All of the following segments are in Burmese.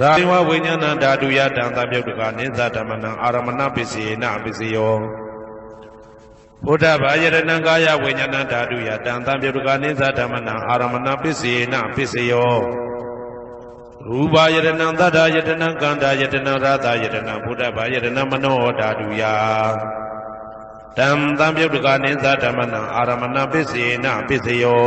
ရာယဝဝိညာဏဓာတုယတံသပြုတ်တကနိသဓမ္မနံအာရမဏပစ္စယေနပစ္စယောဘုဒ္ဓဘာယရဏကာယဝိညာဏဓာတုယတံသပြုတ်တကနိသဓမ္မနံအာရမဏပစ္စယေနပစ္စယောရူပယရဏသတ္တယတနံကန္တာယတနံရာသယတနံဘုဒ္ဓဘာယရဏမနောဓာတုယတံသံပြုတ်တကနိသဓမ္မနံအာရမဏပစ္စယေနပစ္စယော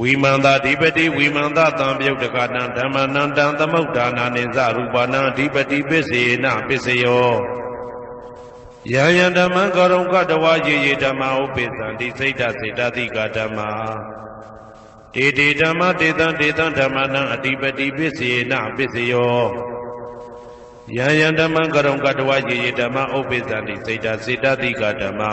ဝိမန္တာဓိပတိဝိမန္တသံပြုတ်တကနံဓမ္မနံတံသမုဋ္ဌာနာနိသရူပနံဓိပတိပစ္စေနပစ္စယောယံယံဓမ္မကရုံကတဝယေယေဓမ္မဥပိသံတိစိတ်တစေတတိကဓမ္မာတေတေဓမ္မတေတံတေတံဓမ္မနံအဓိပတိပစ္စေနပစ္စယောယံယံဓမ္မကရုံကတဝယေယေဓမ္မဥပိသံတိစိတ်တစေတတိကဓမ္မာ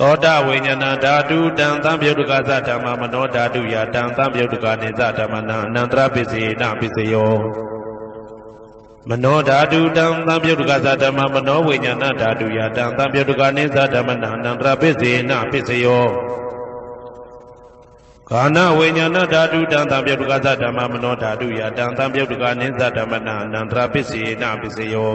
သောတာဝိညာဏဓာတုတံသံပြုတ်တကသဓမ္မမနောဓာတုယတံသံပြုတ်တကနေသဓမ္မနံအနန္တရပစ္စယေနပစ္စယောမနောဓာတုတံသံပြုတ်တကသဓမ္မမနောဝိညာဏဓာတုယတံသံပြုတ်တကနေသဓမ္မနံအနန္တရပစ္စယေနပစ္စယောခန္ဓာဝိညာဏဓာတုတံသံပြုတ်တကသဓမ္မမနောဓာတုယတံသံပြုတ်တကနေသဓမ္မနံအနန္တရပစ္စယေနပစ္စယော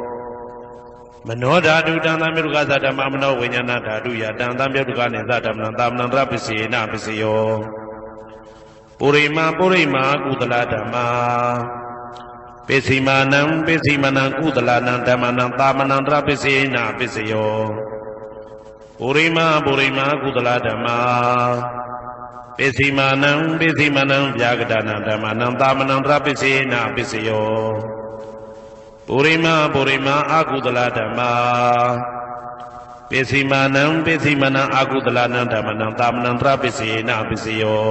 မနောဓာတုတံသံမြုကသဓမ္မမနောဝိညာဏဓာတုယတံသံမြုကနေသဓမ္မနံသာမဏံတရပစ္စေနပစ္စယောပုရိမာပုရိမာကုသလဓမ္မာပစ္စည်းမာနံပစ္စည်းမနံကုသလနံဓမ္မနံသာမဏံတရပစ္စေနပစ္စယောပုရိမာပုရိမာကုသလဓမ္မာပစ္စည်းမာနံပစ္စည်းမနံဗျာကတနံဓမ္မနံသာမဏံတရပစ္စေနပစ္စယော ပုရိမပုရိမအာကုသလဓမ္မာပစ္စည်းမာနံပစ္စည်းမနံအာကုသလနံဓမ္မနံသာမဏံတရပစ္စေနပစ္စယော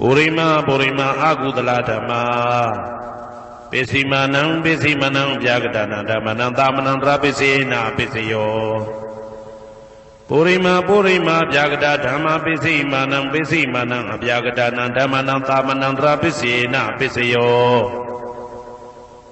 ပုရိမပုရိမအာကုသလဓမ္မာပစ္စည်းမာနံပစ္စည်းမနံဗျာကတနံဓမ္မနံသာမဏံတရပစ္စေနပစ္စယောပုရိမပုရိမဗျာကတဓမ္မပစ္စည်းမာနံပစ္စည်းမာနံအဗျာကတနံဓမ္မနံသာမဏံတရပစ္စေနပစ္စယော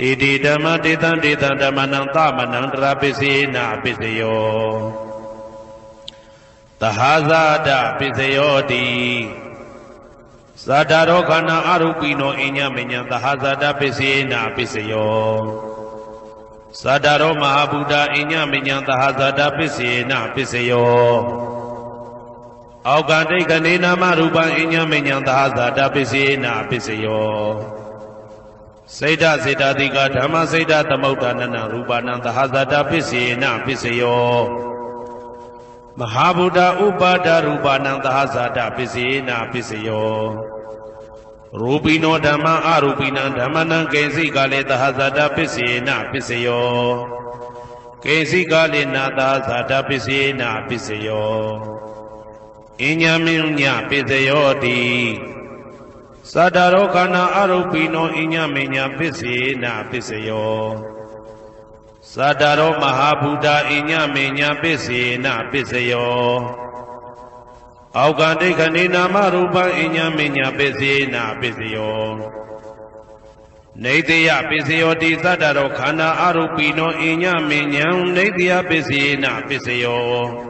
တေတိဓမ္မတေတံတေတံဓမ္မနံသမနံတရာပစ္စေနပစ္စယောသဟာဇာတပစ္စယောတိသာတရောခန္ဓာအရုပိနောအညမညံသဟာဇာတပစ္စေနပစ္စယောသာတရောမဟာဗုဒ္ဓအညမညံသဟာဇာတပစ္စေနပစ္စယောအောက်ကတိတ်ကနေနာမရူပံအညမညံသဟာဇာတပစ္စေနပစ္စယော စေတစေတတိကဓမ္မစေတသမုဋ္ဌာနနရူပနံသဟဇတာပစ္စေနပစ္စယောမဟာဗုဒ္ဓဥပါဒရူပနံသဟဇတာပစ္စေနပစ္စယောရူပိနောဓမ္မအရူပိနံဓမ္မနံကေစိကလေသဟဇတာပစ္စေနပစ္စယောကိစီကာလိနာသာဇာတပစ္စေနာပစ္စယောအညမင်းညပစ္စယောတိ သတ္တရောခန္ဓာအရုပိနောအညမင်းညပစ္စေနာပစ္စယောသတ္တရောမဟာဗုဒ္ဓအညမင်းညပစ္စေနာပစ္စယောအောက်ကဒိဋ္ဌနေနာမရူပံအညမင်းညပစ္စေနာပစ္စယောနေတယပစ္စယောတိသတ္တရောခန္ဓာအရုပိနောအညမင်းညံနေတယပစ္စေနာပစ္စယော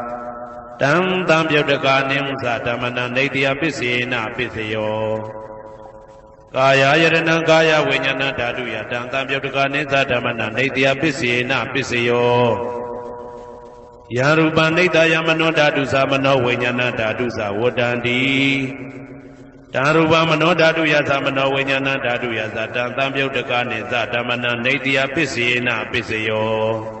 တံတံပြုတ်တကာနိသဓမ္မနံနေတယပစ္စေနပစ္စယောကာယယရဏံကာယဝိညာဏဓာတုယတံတံပြုတ်တကာနိသဓမ္မနံနေတယပစ္စေနပစ္စယောယရူပနိတယမနောဓာတုသမနောဝိညာဏဓာတုသဝတ္တန္တိတံရူပမနောဓာတုယသမနောဝိညာဏဓာတုယသတံတံပြုတ်တကာနိသဓမ္မနံနေတယပစ္စေနပစ္စယော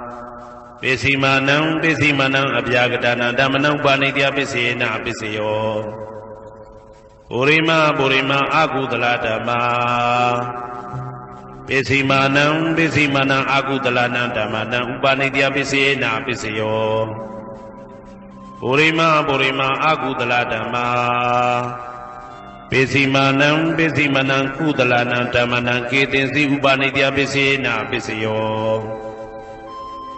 ပိစီမာနံပိစီမာနံအပြာကတနာဓမ္မနံပါဏိတယပစ္စေနပစ္စယောပုရိမပုရိမအာကုသလဓမ္မာပိစီမာနံပိစီမာနံအာကုသလနံဓမ္မနံဥပါဏိတယပစ္စေနပစ္စယောပုရိမပုရိမအာကုသလဓမ္မာပိစီမာနံပိစီမာနံကုသလနံဓမ္မနံကေတင်စီဥပါဏိတယပစ္စေနပစ္စယော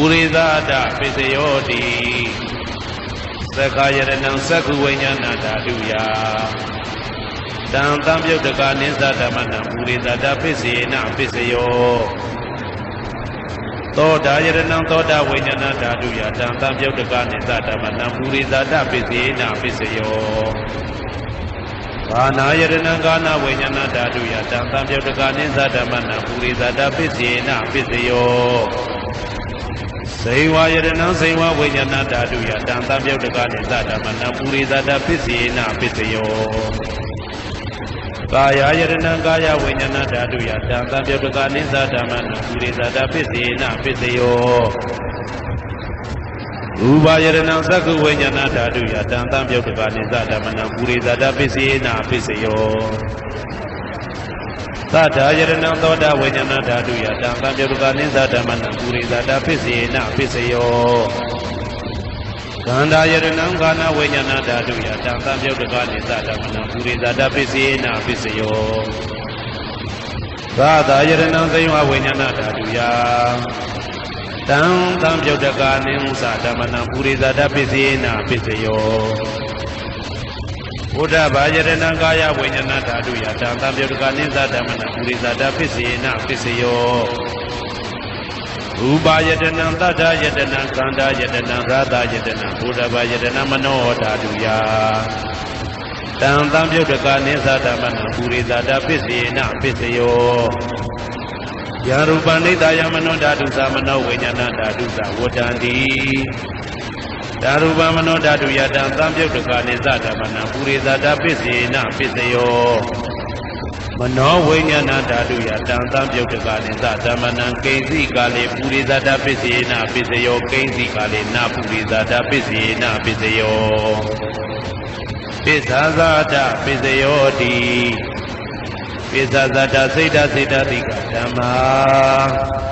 ဥရိသဒပိစယောတိသက္ကာယရဏံသက္ခုဝိညာဏဓာတုယတံတံပြုတ်တကနိသဓမ္မနံဥရိသဒပိစေနပိစယောသောတာယရဏံသောတာဝိညာဏဓာတုယတံတံပြုတ်တကနိသဓမ္မနံဥရိသဒပိစေနပိစယောဘာနာယရဏံကာနာဝိညာဏဓာတုယတံတံပြုတ်တကနိသဓမ္မနံဥရိသဒပိစေနပိစယော ဇိဝယရဏံဇိဝဝိညာဏဓာတုယတံတံပြုတ်တကနိသဓမ္မနံပုရိသတပစ္စေနပစ္စယောကာယယရဏံကာယဝိညာဏဓာတုယတံတံပြုတ်တကနိသဓမ္မနံပုရိသတပစ္စေနပစ္စယောရူပယရဏံသက္ကုဝိညာဏဓာတုယတံတံပြုတ်တကနိသဓမ္မနံပုရိသတပစ္စေနပစ္စယော သတ္တာယရဏံသောတာဝိညာဏဓာတုယတံသံပြုတ်ကနိသဓမ္မနံပုရိသတာပစ္စေနပစ္စယောကန္တာယရဏံကာနဝိညာဏဓာတုယတံသံပြုတ်ကနိသဓမ္မနံပုရိသတာပစ္စေနပစ္စယောသာသာယရဏံသိဝဝိညာဏဓာတုယတံတံပြုတ်တကာနိဥ္စဓမ္မနံပုရိသတပစ္စေနပစ္စယော ဘုဒ္ဓဘာယရဏံကာယဝိညာဏဓာတုယတံတံပြုတ်တကာနိသဓမ္မနံပုရိသတပစ္စေနပစ္စယောရူပယတနံတတ္ထယတနံခန္ဓာယတနံရာသယတနံဘုဒ္ဓဘာယတနံမနောဓာတုယတံတံပြုတ်တကာနိသဓမ္မနံပုရိသတပစ္စေနပစ္စယောယာရူပနိတယမနောဓာတုသမနောဝိညာဏဓာတုသဝတ္တန္တိ ဓာရူပမနောဓာတုယတံသံပြုတ်တကာနိသဓမ္မနံပုရိသတပစ္စေနပစ္စယောမနောဝိညာဏဓာတုယတံသံပြုတ်တကာနိသဓမ္မနံကိဉ္စီကာလေပုရိသတပစ္စေနပစ္စယောကိဉ္စီကာလေနပုရိသတပစ္စေနပစ္စယောပစ္ဆာဇာတပစ္စယောတိပိသဇာတစိတ်တစိတ်တတိကဓမ္မာ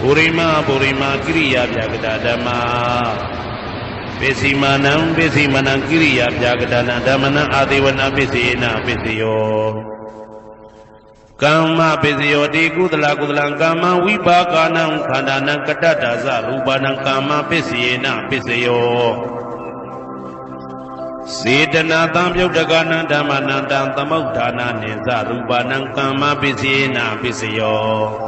ပုရိမပုရိမကိရိယာပြကတာဓမ္မာပိစီမာနံပိစီမနံကိရိယာပြကတာနံဓမ္မနံအာတိဝနာပိစီနာပိစယောကမ္မပိစယောတိကုသလကုသလံကမ္မဝိပါကနံခန္ဓာနံကတ္တတာဇရူပနံကမ္မပိစီနာပိစယောစေတနာတံပြုတ်တကနံဓမ္မနံတံသမုဋ္ဌာနာနိသရူပနံကမ္မပစ္စေနာပစ္စယော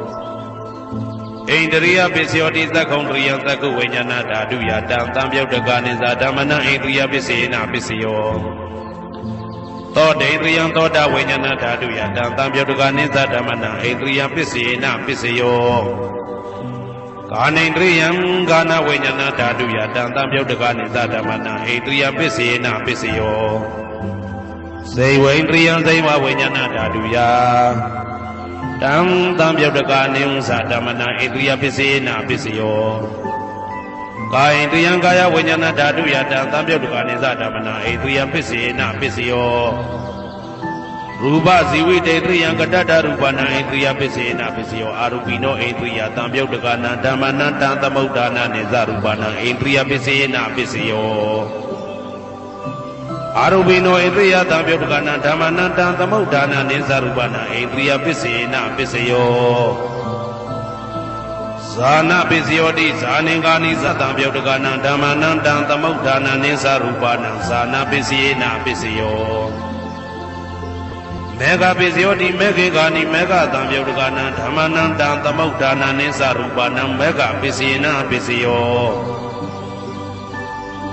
ဣန္ဒရိယပစ္စယောတိသက္ခုံတရိယသက္ကုဝိညာဏဓာတုယတံတံပြုတ်တကနိသဓမ္မနံဣန္ဒရိယပစ္စေနပစ္စယောသောဒိန္ဒရိယသောတာဝိညာဏဓာတုယတံတံပြုတ်တကနိသဓမ္မနံဣန္ဒရိယပစ္စေနပစ္စယောကာနိန္ဒရိယံကာနဝိညာဏဓာတုယတံတံပြုတ်တကနိသဓမ္မနံဣန္ဒရိယပစ္စေနပစ္စယောစေဝိန္ဒရိယံစေဝဝိညာဏဓာတုယ တံတံပြုတ်တကနိဥ္စဓမ္မနံဣန္ဒရိယပစ္စေနပစ္စယောကာယိန္ဒရိယံကာယဝိညာဏဓာတုယတံတံပြုတ်တကနိသဓမ္မနံဣန္ဒရိယပစ္စေနပစ္စယောရူပဇီဝိတေတရိယံကတ္တတရူပနာဣန္ဒရိယပစ္စေနပစ္စယောအာရူပိနောဣန္ဒရိယတံပြုတ်တကနာဓမ္မနံတံသမုဋ္ဌာနာနိဇရူပနာဣန္ဒရိယပစ္စေနပစ္စယော အာရူပိနောဣန္ဒရိယတံပြုတ်တကနာဓမ္မနံတံသမုဋ္ဌာနာနိဇရူပနာဣန္ဒရိယပစ္စေနပစ္စယောဇာနာပစ္စယောတိဇာနေကာနိသတံပြုတ်တကနာဓမ္မနံတံသမုဋ္ဌာနာနိဇရူပနာဇာနာပစ္စယေနပစ္စယောမေဃပိစယောတိမေခေကာနိမေဃတံပြုတ်တကနံဓမ္မနံတံသမုဋ္ဌာနံနိသရူပနံမေဃပိစေနပိစယော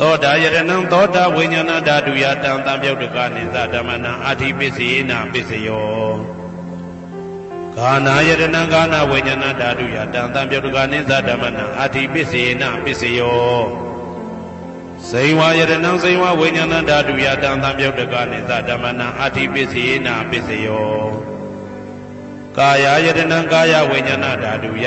သောတာယရဏံသောတာဝိညာဏဓာတုယတံတံပြုတ်တကနိသဓမ္မနံအတ္တိပစ္စေနပစ္စယောဂာနာယရဏံဂာနာဝိညာဏဓာတုယတံတံပြုတ်တကနိသဓမ္မနံအတ္တိပစ္စေနပစ္စယောစိန်ဝါယရဏံစိန်ဝဝိညာဏဓာတုယတံသံပြုတ်တကနိသဓမ္မနံအာတိပစ္စေနာပစ္စယောကာယယတနံကာယဝိညာဏဓာတုယ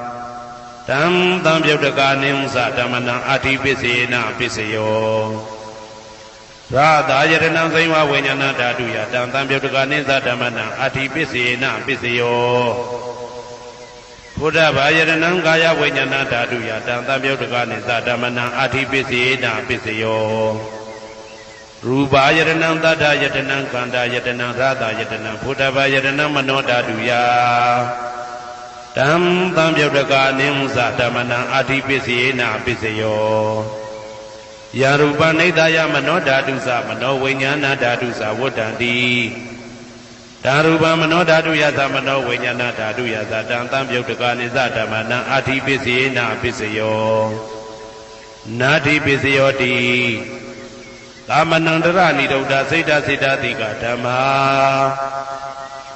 တံသံပြုတ်တကနိသဓမ္မနံအာတိပစ္စေနာပစ္စယောရာသာယရဏံသိဝဝိညာဏဓာတုယတံသံပြုတ်တကနိသဓမ္မနံအာတိပစ္စေနာပစ္စယောဘုဒ္ဓဘာယရဏံကာယဝိညာဏဓာတုယတံသံပြုတ်တကနိသဓမ္မနံအာတိပစ္စေနာပစ္စယောရူပါယရဏံတတ္ထယတနံခန္ဓာယတနံရသယတနံဘုဒ္ဓဘာယရဏံမနောဓာတုယ တံသံပြုတ်တကနိသဓမ္မနံအာတိပစ္စေနာပစ္စယောယရူပနိဒာယမနောဓာတုသမနောဝိညာဏဓာတုသဝတ္တံတိဓာရူပမနောဓာတုယသမနောဝိညာဏဓာတုယသတံသံပြုတ်တကနိသဓမ္မနံအာတိပစ္စေနာပစ္စယောနာတိပစ္စယောတိကာမနန္တရဏိဒုဒ္ဓစိတ်တစိတ်တတိကဓမ္မာ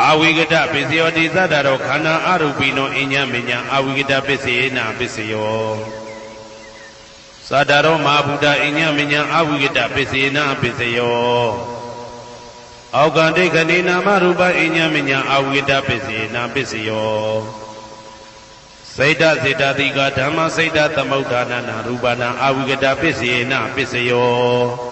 အာဝိကတပစ္စယောတိသတ္တရောခန္ဓာအရူပိနောအညမညာအာဝိကတပစ္စေနာပစ္စယောသတ္တရောမဟာဗုဒ္ဓအညမညာအာဝိကတပစ္စေနာပစ္စယောအောက်ကံဒိဋ္ဌိနာမရူပအညမညာအာဝိကတပစ္စေနာပစ္စယောစိတ်တစေတတိကဓမ္မစိတ်တသမုဋ္ဌာနနာရူပနာအာဝိကတပစ္စေနာပစ္စယော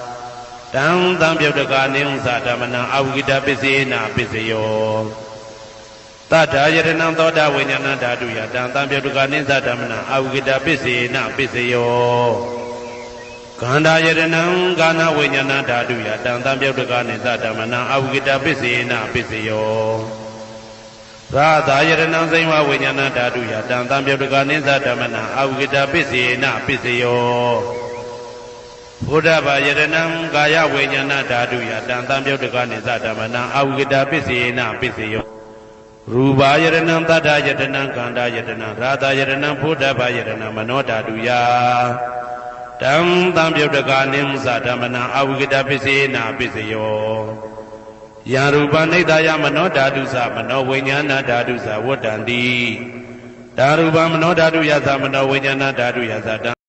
တံတံပြုတ်တကနိဥ္စဓမ္မနံအာဝိကတပစ္စေနာပစ္စယောတတ္ထာယတနံသောတာဝိညာဏဓာတုယတံတံပြုတ်တကနိသဓမ္မနံအာဝိကတပစ္စေနာပစ္စယောကန္တာယတနံကာနဝိညာဏဓာတုယတံတံပြုတ်တကနိသဓမ္မနံအာဝိကတပစ္စေနာပစ္စယောသာသာယတနံစိမ္ဝဝိညာဏဓာတုယတံတံပြုတ်တကနိသဓမ္မနံအာဝိကတပစ္စေနာပစ္စယော ဘုဒ္ဓဘာယတနံကာယဝိညာဏဓာတုယတံတံပြုတ်တကနိသဓမ္မနံအာဝိကတပစ္စေနာပစ္စယောရူပါယတနံတတ္ထယတနံကန္တာယတနံရာသယတနံဘုဒ္ဓဘာယတနံမနောဓာတုယတံတံပြုတ်တကနိမသဓမ္မနံအာဝိကတပစ္စေနာပစ္စယောယံရူပနိဒာယမနောဓာတုသမနောဝိညာဏဓာတုသဝတ္တံတိဓာရူပမနောဓာတုယသမနောဝိညာဏဓာတုယသတံ